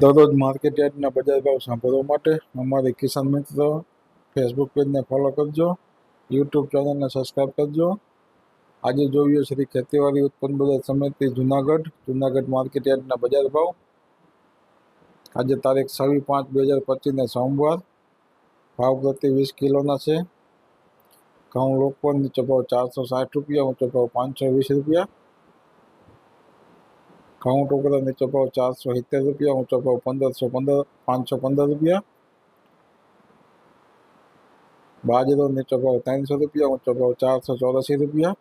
દરરોજ માર્કેટ યાર્ડના બજાર ભાવ સાંભળવા માટે અમારી કિસાન મિત્ર ફેસબુક પેજને ફોલો કરજો યુટ્યુબ ચેનલને સબસ્ક્રાઈબ કરજો આજે જોઈએ શ્રી ખેતીવાડી ઉત્પન્ન બજાર સમિતિ જુનાગઢ જુનાગઢ માર્કેટ યાર્ડના બજાર ભાવ આજે તારીખ છવ્વીસ પાંચ બે હજાર પચીસને સોમવાર ભાવ પ્રતિ વીસ કિલોના છે ઘઉં લોકપર નીચો ભાવ ચારસો સાઠ રૂપિયા ઊંચો ભાવ પાંચસો વીસ રૂપિયા ઘઉં ટોકરા નીચો ભાવ ચારસો સિત્તેર રૂપિયા ઊંચો ભાવ પંદરસો પંદર પાંચસો પંદર રૂપિયા બાજરો નીચો ભાવ ત્રણસો રૂપિયા ઊંચો ભાવ ચારસો ચોરાસી રૂપિયા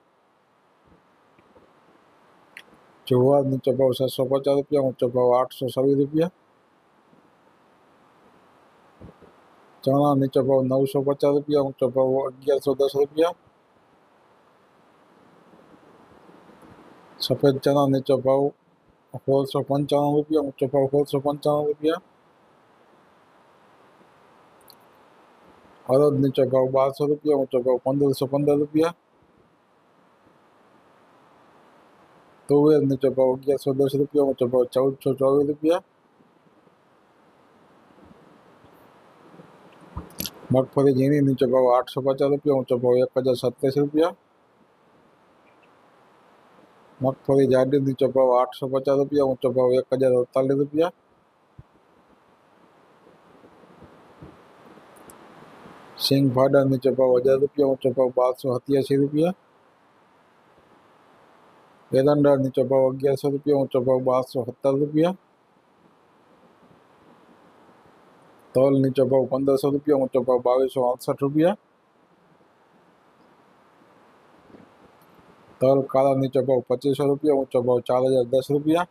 જુવાર નીચો ભાવ છસો પચાસ રૂપિયા ઊંચો ભાવ આઠસો છવ્વીસ રૂપિયા ચણા નીચો ભાવ નવસો પચાસ રૂપિયા ઊંચો ભાવ અગિયારસો દસ રૂપિયા સફેદ ચણા નીચો ભાવ સોળસો પંચાણું રૂપિયા ઊંચો ભાવ સોળસો પંચાણું રૂપિયા અડદ નીચો ભાવ બારસો રૂપિયા ઊંચો ભાવ પંદરસો પંદર રૂપિયા તુવેર નીચો ભાવ અગિયારસો દસ રૂપિયા ઊંચો ભાવ ચૌદસો ચોવીસ રૂપિયા મગફળી ઝીણી નીચો ભાવ આઠસો પચાસ રૂપિયા ઊંચો ભાવ એક હજાર સત્યાસી રૂપિયા મગફળી જાડી નીચો ભાવ આઠસો પચાસ રૂપિયા ઊંચો ભાવ એક હજાર અડતાલીસ રૂપિયા સિંગ ફાડા નીચો ભાવ હજાર રૂપિયા ઊંચો ભાવ બારસો સત્યાસી રૂપિયા એરંડા નીચો ભાવ અગિયારસો રૂપિયા ઊંચો ભાવ બારસો સત્તર રૂપિયા તલ નીચો ભાવ પંદરસો રૂપિયા ઊંચો ભાવ બાવીસો અડસઠ રૂપિયા તલ કાળા નીચો ભાવ પચીસો રૂપિયા ઊંચો ભાવ ચાર હજાર દસ રૂપિયા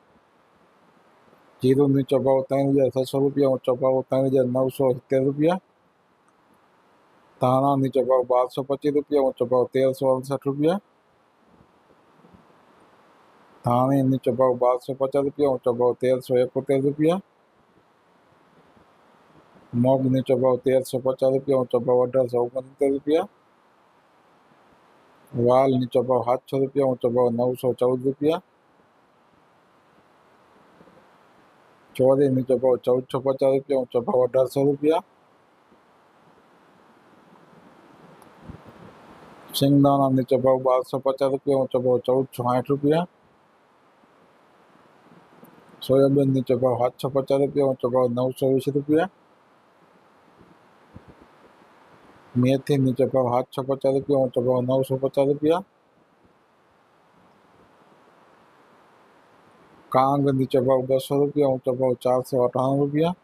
જીરું નીચો ભાવ ત્રણ હજાર છસો રૂપિયા ઊંચો ભાવ ત્રણ હજાર નવસો સિત્તેર રૂપિયા ધાણા નીચો ભાવ બારસો પચીસ રૂપિયા ઊંચો ભાવ તેરસો અડસઠ રૂપિયા ધાણી નીચો ભાવ બારસો પચાસ રૂપિયા ઊંચો ભાવ તેરસો એકોતેર રૂપિયા મગ નીચો ભાવ તેરસો પચાસ રૂપિયા ઊંચો ભાવ અઢારસો ઓગણસિત્તેર રૂપિયા વાલ નીચો ભાવ સાતસો રૂપિયા ઊંચો ભાવ નવસો ચૌદ રૂપિયા ચોરી નીચો ભાવ ચૌદસો પચાસ રૂપિયા ઊંચો ભાવ અઢારસો રૂપિયા સિંગદાણા નીચો ભાવ બારસો પચાસ રૂપિયા ઊંચો ભાવ ચૌદસો સાઠ રૂપિયા સોયાબીન નીચો ભાવ સાતસો પચાસ રૂપિયા ઊંચો ભાવ નવસો વીસ રૂપિયા મેથી નીચે ભાવ સાતસો પચાસ રૂપિયા ઊંચો ભાવ નવસો પચાસ રૂપિયા કાંગ નીચે ભાવ બસો રૂપિયા ઊંચો ભાવ ચારસો અઠાણું રૂપિયા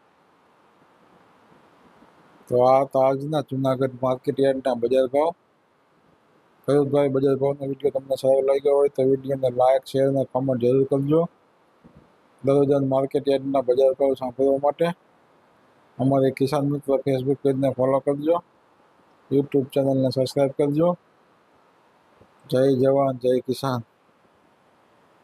તો આ તો આજના જુનાગઢ માર્કેટ યાર્ડના બજાર ભાવ ભાઈ બજાર ભાવનો વિડીયો તમને સારો લાગ્યો હોય તો વિડીયોને લાઇક શેર અને કમેન્ટ જરૂર કરજો દરરોજ માર્કેટ યાર્ડના બજાર ભાવ સાંભળવા માટે અમારી કિસાન મિત્ર ફેસબુક પેજને ફોલો કરજો यूट्यूब चैनल ने सब्सक्राइब कर दियो जय जवान जय किसान